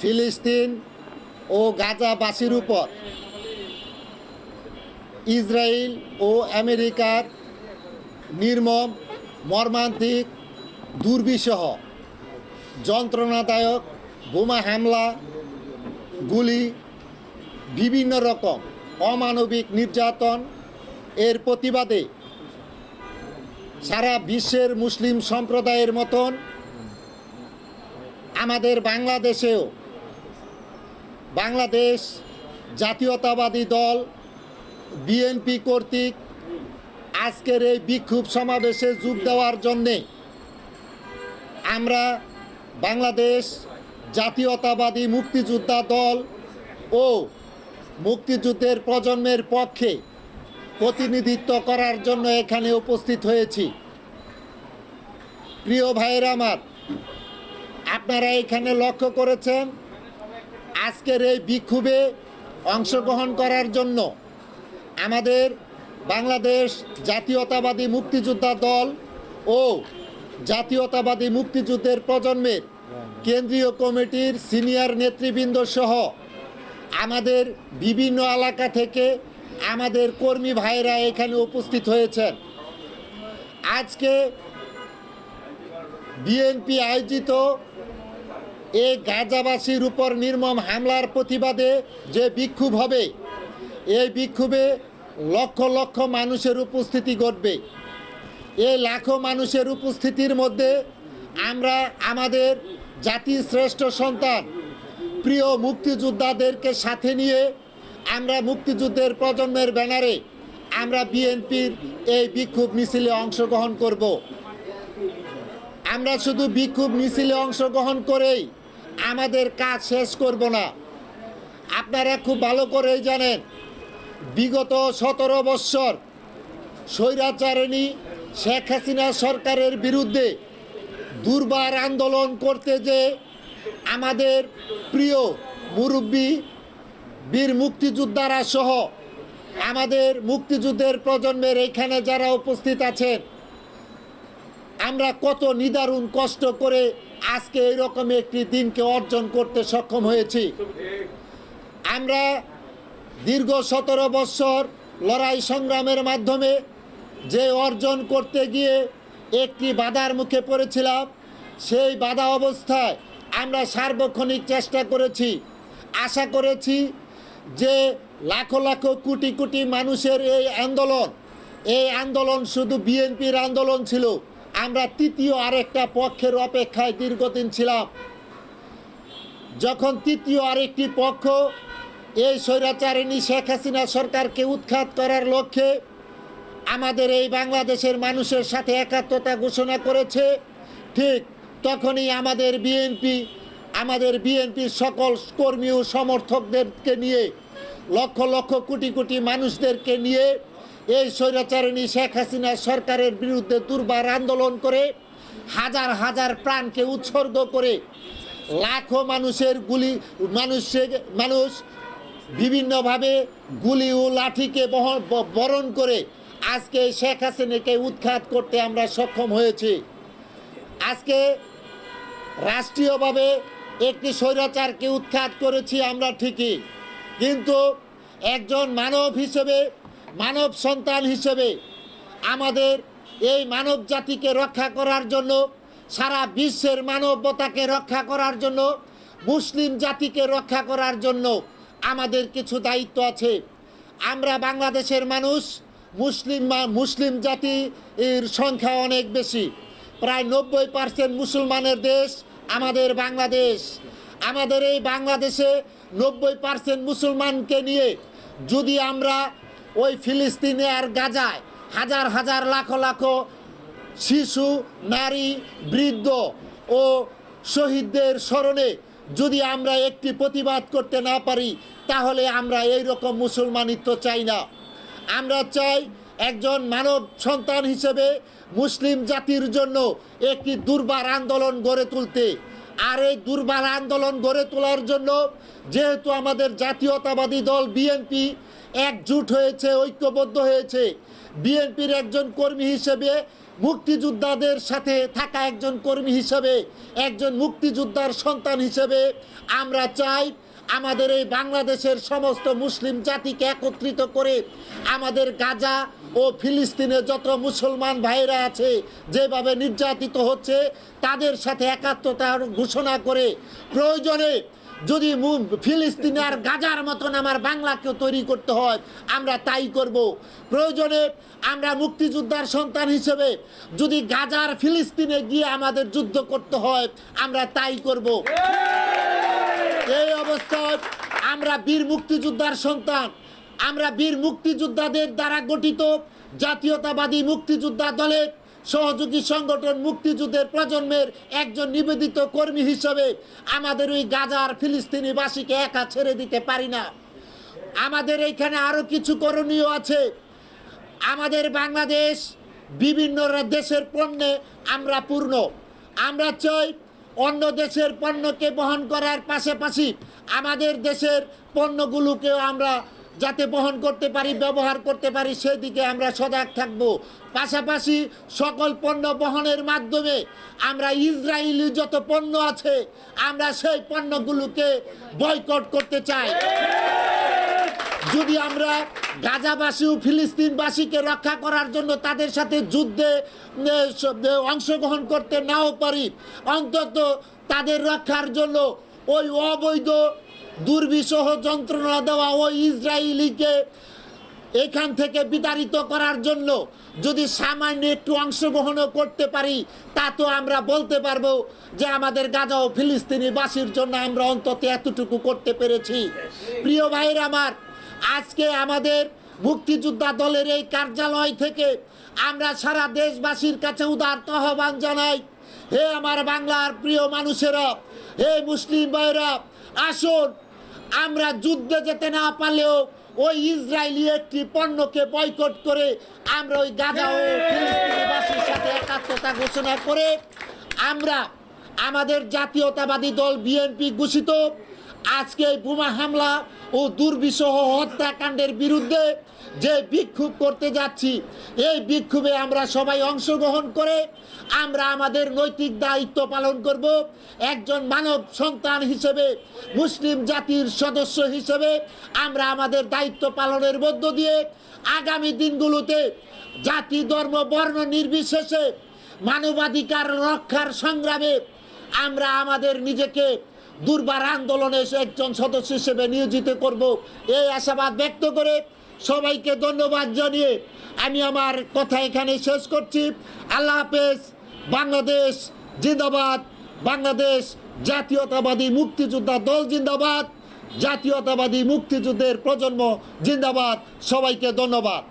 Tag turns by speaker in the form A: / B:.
A: ফিলিস্তিন ও গাজাবাসীর উপর। ইসরায়েল ও আমেরিকার নির্মম, মর্মান্তিক, দুর্বিষহ, যন্ত্রণাদায়ক বোমা হামলা, গুলি, বিভিন্ন রকম অমানবিক নির্যাতন, এর প্রতিবাদে সারা বিশ্বের মুসলিম সম্প্রদায়ের মতন আমাদের বাংলাদেশেও বাংলাদেশ জাতীয়তাবাদী দল বিএনপি কর্তৃক আজকের এই বিক্ষোভ সমাবেশে যোগ দেওয়ার জন্যে আমরা বাংলাদেশ জাতীয়তাবাদী মুক্তিযোদ্ধা দল ও মুক্তিযুদ্ধের প্রজন্মের পক্ষে প্রতিনিধিত্ব করার জন্য এখানে উপস্থিত হয়েছি। প্রিয় ভাইয়ের আমার, আপনারা এখানে লক্ষ্য করেছেন আজকের এই বিক্ষোভে অংশগ্রহণ করার জন্য আমাদের বাংলাদেশ জাতীয়তাবাদী মুক্তিযোদ্ধা দল ও জাতীয়তাবাদী মুক্তিযুদ্ধের প্রজন্মের কেন্দ্রীয় কমিটির সিনিয়র নেতৃবৃন্দ সহ আমাদের বিভিন্ন এলাকা থেকে আমাদের কর্মী ভাইরা এখানে উপস্থিত হয়েছেন। আজকে বিএনপি আয়োজিত এই গাজাবাসীর উপর নির্মম হামলার প্রতিবাদে যে বিক্ষোভ হবে, এই বিক্ষোভে লক্ষ লক্ষ মানুষের উপস্থিতি ঘটবে। এই লাখো মানুষের উপস্থিতির মধ্যে আমরা আমাদের জাতির শ্রেষ্ঠ সন্তান, প্রিয় মুক্তিযোদ্ধাদেরকে সাথে নিয়ে আমরা মুক্তিযুদ্ধের প্রজন্মের ব্যানারে আমরা বিএনপির এই বিক্ষোভ মিছিলে অংশগ্রহণ করব। আমরা শুধু বিক্ষোভ মিছিলে অংশগ্রহণ করেই আমাদের কাজ শেষ করব না। আপনারা খুব ভালো করেই জানেন, বিগত সতেরো বৎসর স্বৈরাচারিণী শেখ হাসিনা সরকারের বিরুদ্ধে দুর্বার আন্দোলন করতে যে আমাদের প্রিয় মুরব্বী বীর মুক্তিযোদ্ধারা সহ আমাদের মুক্তিযুদ্ধের প্রজন্মের এখানে যারা উপস্থিত আছেন, আমরা কত নিদারুণ কষ্ট করে আজকে এইরকম একটি দিনকে অর্জন করতে সক্ষম হয়েছি। আমরা দীর্ঘ সতেরো বৎসর লড়াই সংগ্রামের মাধ্যমে যে অর্জন করতে গিয়ে একটি বাধার মুখে পড়েছিলাম, সেই বাধা অবস্থায় আমরা সার্বক্ষণিক চেষ্টা করেছি। আশা করেছি যে লাখো লাখো কোটি কোটি মানুষের এই আন্দোলন এই আন্দোলন শুধু বিএনপির আন্দোলন ছিল আমরা তৃতীয় আরেকটা পক্ষের অপেক্ষায় দীর্ঘদিন ছিলাম। যখন তৃতীয় আরেকটি পক্ষ এই স্বৈরাচারিণী শেখ হাসিনা সরকারকে উৎখাত করার লক্ষ্যে আমাদের এই বাংলাদেশের মানুষের সাথে একাত্মতা ঘোষণা করেছে, ঠিক তখনই আমাদের বিএনপি আমাদের বিএনপির সকল কর্মী ও সমর্থকদেরকে নিয়ে লক্ষ লক্ষ কোটি কোটি মানুষদেরকে নিয়ে এই স্বৈরাচারিণী শেখ হাসিনা সরকারের বিরুদ্ধে দুর্বার আন্দোলন করে হাজার হাজার প্রাণকে উৎসর্গ করে লাখো মানুষের গুলি মানুষের মানুষ বিভিন্নভাবে গুলি ও লাঠিকে বরণ করে আজকে শেখ হাসিনাকে উৎখাত করতে আমরা সক্ষম হয়েছি। আজকে রাষ্ট্রীয়ভাবে একটি স্বৈরাচারকে উৎখাত করেছি আমরা ঠিকই, কিন্তু একজন মানব হিসেবে মানব সন্তান হিসেবে আমাদের এই মানব জাতিকে রক্ষা করার জন্য, সারা বিশ্বের মানবতাকে রক্ষা করার জন্য, মুসলিম জাতিকে রক্ষা করার জন্য আমাদের কিছু দায়িত্ব আছে। আমরা বাংলাদেশের মানুষ, মুসলিম মুসলিম জাতির সংখ্যা অনেক বেশি। প্রায় নব্বই পার্সেন্ট মুসলমানের দেশ আমাদের বাংলাদেশ। আমাদের এই বাংলাদেশে নব্বই পার্সেন্ট মুসলমানকে নিয়ে যদি আমরা ওই ফিলিস্তিনে আর গাজায় হাজার হাজার লাখো লাখো শিশু, নারী, বৃদ্ধ ও শহীদদের স্মরণে যদি আমরা একটি প্রতিবাদ করতে না পারি, তাহলে আমরা এই রকম মুসলমানিত্ব চাই না। আমরা চাই একজন মানব সন্তান হিসেবে মুসলিম জাতির জন্য একটি দুর্বার আন্দোলন গড়ে তুলতে। আর এই দুর্বার আন্দোলন গড়ে তোলার জন্য যেহেতু আমাদের জাতীয়তাবাদী দল বিএনপি একজুট হয়েছে, ঐক্যবদ্ধ হয়েছে। বিএনপির একজন কর্মী হিসেবে মুক্তিযোদ্ধাদের সাথে থাকা একজন কর্মী হিসেবে, একজন মুক্তিযোদ্ধার সন্তান হিসেবে আমরা চাই আমাদের এই বাংলাদেশের সমস্ত মুসলিম জাতিকে একত্রিত করে আমাদের গাজা ও ফিলিস্তিনে যত মুসলমান ভাইরা আছে, যেভাবে নির্যাতিত হচ্ছে, তাদের সাথে একাত্মতার ঘোষণা করে প্রয়োজনে যদি ফিলিস্তিন আর গাজার মতন আমার বাংলাকেও তৈরি করতে হয়, আমরা তাই করব। প্রয়োজনে আমরা মুক্তিযোদ্ধার সন্তান হিসেবে যদি গাজার ফিলিস্তিনে গিয়ে আমাদের যুদ্ধ করতে হয়, আমরা তাই করব। এই অবস্থায় আমরা বীর মুক্তিযোদ্ধার সন্তান, আমরা বীর মুক্তিযোদ্ধাদের দ্বারা গঠিত জাতীয়তাবাদী মুক্তিযোদ্ধা দলের সহযোগী সংগঠন মুক্তিযুদ্ধের প্রজন্মের একজন নিবেদিত কর্মী হিসেবে আমাদের ওই গাজার ফিলিস্তিনিবাসীকে একা ছেড়ে দিতে পারি না। আমাদের এইখানে আরও কিছু করণীয় আছে। আমাদের বাংলাদেশ বিভিন্ন দেশের পণ্যে আমরা পূর্ণ। আমরা চাই অন্য দেশের পণ্যকে বহন করার পাশাপাশি আমাদের দেশের পণ্যগুলোকেও আমরা যাতে বহন করতে পারি, ব্যবহার করতে পারি, সেদিকে আমরা সজাগ থাকব। পাশাপাশি সকল পণ্য বহনের মাধ্যমে আমরা ইসরায়েলি যত পণ্য আছে, আমরা সেই পণ্যগুলোকে বয়কট করতে চাই। যদি আমরা গাজাবাসী ও ফিলিস্তিনবাসীকে রক্ষা করার জন্য তাদের সাথে যুদ্ধে অংশগ্রহণ করতে নাও পারি, অন্তত তাদের রক্ষার জন্য ওই অবৈধ দুর্বিষহ যন্ত্রণা দেওয়া ও ইসরায়েলিকে এখান থেকে বিতাড়িত করার জন্য যদি সামান্য একটু অংশগ্রহণও করতে পারি, তা তো আমরা বলতে পারব যে আমাদের গাজা ও ফিলিস্তিনিবাসীর জন্য আমরা অন্তত এতটুকু করতে পেরেছি। প্রিয় ভাইয়ের আমার, আজকে আমাদের মুক্তিযোদ্ধা দলের এই কার্যালয় থেকে আমরা সারা দেশবাসীর কাছে উদার আহ্বান জানাই, হে আমার বাংলার প্রিয় মানুষেরা, হে মুসলিম ভাইরা আসুন আমরা যুদ্ধে যেতে না পারলেও ওই ইসরায়েলি একটি পণ্যকে বয়কট করে আমরা ওই গাজা ও ফিলিস্তিনিবাসীর সাথে একাত্মতা ঘোষণা করে আমরা আমাদের জাতীয়তাবাদী দল বিএনপি ঘোষিত আজকে এই বোমা হামলা ও দুর্বিষহ হত্যাকাণ্ডের বিরুদ্ধে যে বিক্ষোভ করতে যাচ্ছি, এই বিক্ষোভে আমরা সবাই অংশগ্রহণ করে আমরা আমাদের নৈতিক দায়িত্ব পালন করব। একজন মানব সন্তান হিসেবে, মুসলিম জাতির সদস্য হিসেবে আমরা আমাদের দায়িত্ব পালনের মধ্য দিয়ে আগামী দিনগুলোতে জাতি, ধর্ম, বর্ণ নির্বিশেষে মানবাধিকার রক্ষার সংগ্রামে আমরা আমাদের নিজেকে দুর্বার আন্দোলনে একজন সদস্য হিসেবে নিয়োজিত করব। এই আশাবাদ ব্যক্ত করে সবাইকে ধন্যবাদ জানিয়ে আমি আমার কথা এখানে শেষ করছি। আল্লাহ হাফেজ, বাংলাদেশ জিন্দাবাদ। বাংলাদেশ জাতীয়তাবাদী মুক্তিযোদ্ধা দল জিন্দাবাদ। জাতীয়তাবাদী মুক্তিযুদ্ধের প্রজন্ম জিন্দাবাদ। সবাইকে ধন্যবাদ।